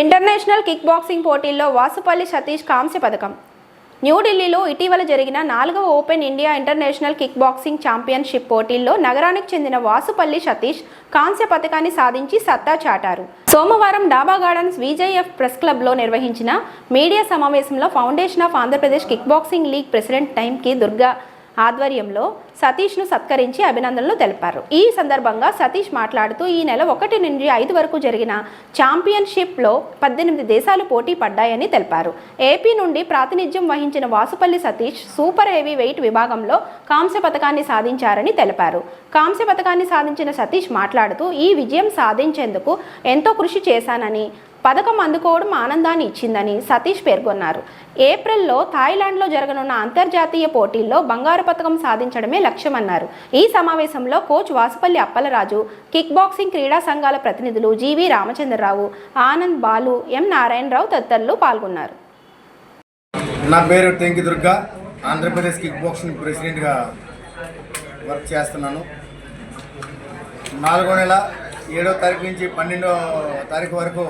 International kick boxing పోటీల్లో వాసుపల్లి సతీష్ కాంస్య పథకం. న్యూఢిల్లీలో ఇటీవల జరిగిన నాలుగవ open India international kick boxing championship పోటీల్లో నగరానికి చెందిన వాసుపల్లి సతీష్ కాంస్య పథకాన్ని సాధించి సత్తా చాటారు. సోమవారం డాబా గార్డెన్స్ విజేఎఫ్ ప్రెస్ క్లబ్లో నిర్వహించిన మీడియా సమావేశంలో foundation of Andhra Pradesh kick boxing league president టైంకి దుర్గా ఆధ్వర్యంలో సతీష్ను సత్కరించి అభినందనలు తెలిపారు. ఈ సందర్భంగా సతీష్ మాట్లాడుతూ ఈ నెల ఒకటి నుండి ఐదు వరకు జరిగిన ఛాంపియన్షిప్లో పద్దెనిమిది దేశాలు పోటీ పడ్డాయని తెలిపారు. ఏపీ నుండి ప్రాతినిధ్యం వహించిన Vasupalli Satish super heavy weight విభాగంలో కాంస్య పథకాన్ని సాధించారని తెలిపారు. కాంస్య పథకాన్ని సాధించిన సతీష్ మాట్లాడుతూ ఈ విజయం సాధించేందుకు ఎంతో కృషి చేశానని పథకం అందుకోవడం ఆనందాన్ని ఇచ్చిందని సతీష్ పేర్కొన్నారు. ఏప్రిల్లో థాయిలాండ్లో జరగనున్న అంతర్జాతీయ పోటీల్లో బంగారు పథకం సాధించడమే లక్ష్యమన్నారు. ఈ సమావేశంలో coach Vasupalli Appalaraju kick boxing క్రీడా సంఘాల ప్రతినిధులు జీవి రామచంద్రరావు ఆనంద్ బాలు ఎం నారాయణరావు తదితరులు పాల్గొన్నారు. నా పేరు టెంకి దుర్గా ఆంధ్రప్రదేశ్ కిక్ బాక్సింగ్ ప్రెసిడెంట్గా వర్క్ చేస్తున్నాను. నాలుగో నెల ఏడో తారీఖు నుంచి పన్నెండో తారీఖు వరకు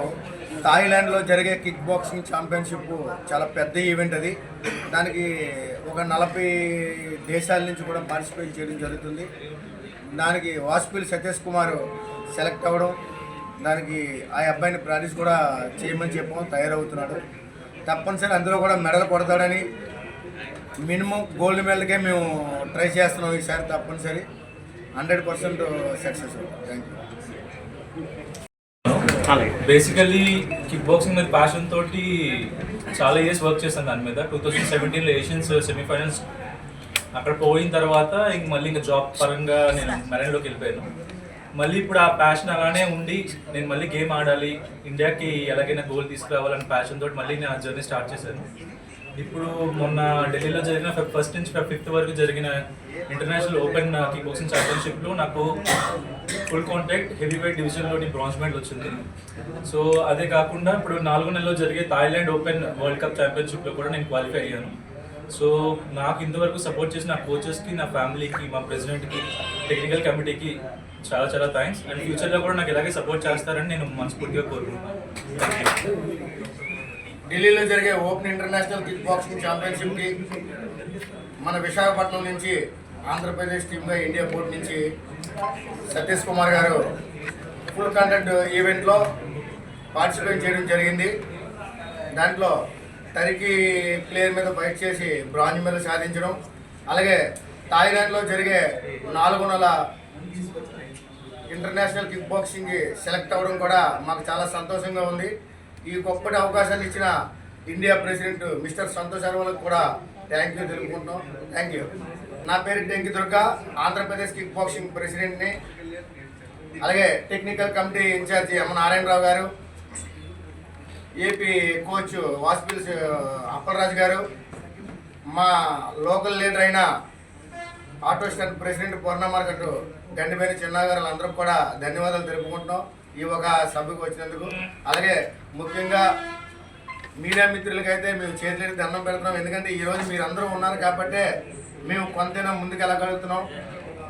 థాయిలాండ్లో జరిగే కిక్ బాక్సింగ్ ఛాంపియన్షిప్ చాలా పెద్ద ఈవెంట్ అది. దానికి ఒక నలభై దేశాల నుంచి కూడా పార్టిసిపేట్ చేయడం జరుగుతుంది. దానికి వాసుపల్లి సతీష్ కుమార్ సెలెక్ట్ అవ్వడం దానికి ఆ అబ్బాయిని ప్రాక్టీస్ కూడా చేయమని చెప్పాము తయారవుతున్నాడు. తప్పనిసరి అందులో కూడా మెడల్ కొడతాడని మినిమం గోల్డ్ మెడల్కే మేము ట్రై చేస్తున్నాం ఈసారి తప్పనిసరి. Hundred percent success thank you basically kick boxing మీద ప్యాషన్ తోటి చాలా ఇయర్స్ వర్క్ చేశాను దాని మీద. టూ థౌసండ్ సెవెంటీన్లో ఏషియన్స్ సెమీఫైనల్స్ అక్కడ పోయిన తర్వాత ఇంక మళ్ళీ ఇంకా జాబ్ పరంగా నేను మెరైన్లోకి వెళ్ళిపోయాను. మళ్ళీ ఇప్పుడు ఆ ప్యాషన్ అలానే ఉండి నేను మళ్ళీ గేమ్ ఆడాలి ఇండియాకి ఎలాగైనా గోల్ తీసుకురావాలని ప్యాషన్ తోటి మళ్ళీ నేను ఆ జర్నీ స్టార్ట్ చేశాను. ఇప్పుడు మొన్న ఢిల్లీలో జరిగిన ఫస్ట్ నుంచి ఫిఫ్త్ వరకు జరిగిన ఇంటర్నేషనల్ ఓపెన్ కిక్ బాక్సింగ్ ఛాంపియన్షిప్లో నాకు ఫుల్ కాంటాక్ట్ హెవీ వెయిట్ డివిజన్లోని బ్రాంజ్ మెడల్ వచ్చింది. సో అదే కాకుండా ఇప్పుడు నాలుగు నెలలో జరిగే థాయిలాండ్ ఓపెన్ వరల్డ్ కప్ ఛాంపియన్షిప్లో కూడా నేను క్వాలిఫై అయ్యాను. సో నాకు ఇంతవరకు సపోర్ట్ చేసిన నా కోచెస్కి నా ఫ్యామిలీకి మా ప్రెసిడెంట్కి టెక్నికల్ కమిటీకి చాలా చాలా థ్యాంక్స్ అండ్ ఫ్యూచర్లో కూడా నాకు ఇలాగే సపోర్ట్ చేస్తారని నేను మనస్ఫూర్తిగా కోరుకుంటున్నాను. ఢిల్లీలో జరిగే ఓపెన్ ఇంటర్నేషనల్ కిక్ బాక్సింగ్ ఛాంపియన్షిప్కి మన విశాఖపట్నం నుంచి ఆంధ్రప్రదేశ్ టీమ్గా ఇండియా బోర్డు నుంచి సతీష్ కుమార్ గారు ఫుల్ కంటెంట్ ఈవెంట్లో పార్టిసిపేట్ చేయడం జరిగింది. దాంట్లో టర్కీ ప్లేయర్ మీద ఫైట్ చేసి బ్రాంజ్ మెడల్ సాధించడం అలాగే థాయిలాండ్లో జరిగే నాలుగు నెల ఇంటర్నేషనల్ కిక్ బాక్సింగ్ సెలెక్ట్ అవ్వడం కూడా మాకు చాలా సంతోషంగా ఉంది. ఈ గొప్పటి అవకాశాన్ని ఇచ్చిన ఇండియా ప్రెసిడెంట్ మిస్టర్ సంతోష్ అర్వాలకు కూడా థ్యాంక్ యూ తెలుపుకుంటున్నాం. థ్యాంక్ యూ నా పేరు టెంకి దుర్గా. ఆంధ్రప్రదేశ్ కిక్ బాక్సింగ్ ప్రెసిడెంట్ని అలాగే technical committee incharge M Narayana Rao గారు. ఏపీ కోచ్ వాస్పిల్స్ అప్పలరాజు గారు. మా లోకల్ లీడర్ అయిన auto stand president Purna market గండిపేని Chinna గారు అందరూ కూడా ధన్యవాదాలు తెలుపుకుంటున్నాం. ఈ ఒక సభకు వచ్చినందుకు అలాగే ముఖ్యంగా మీడియా మిత్రులకైతే మేము చేతులెత్తి దండం పెడుతున్నాం. ఎందుకంటే ఈ రోజు మీరు అందరూ ఉన్నారు కాబట్టే మేము కొంతైనా ముందుకు వెళ్ళగలుగుతున్నాం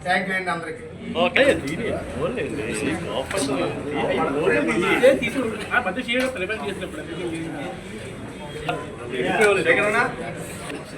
థ్యాంక్ యూ అండి అందరికీ.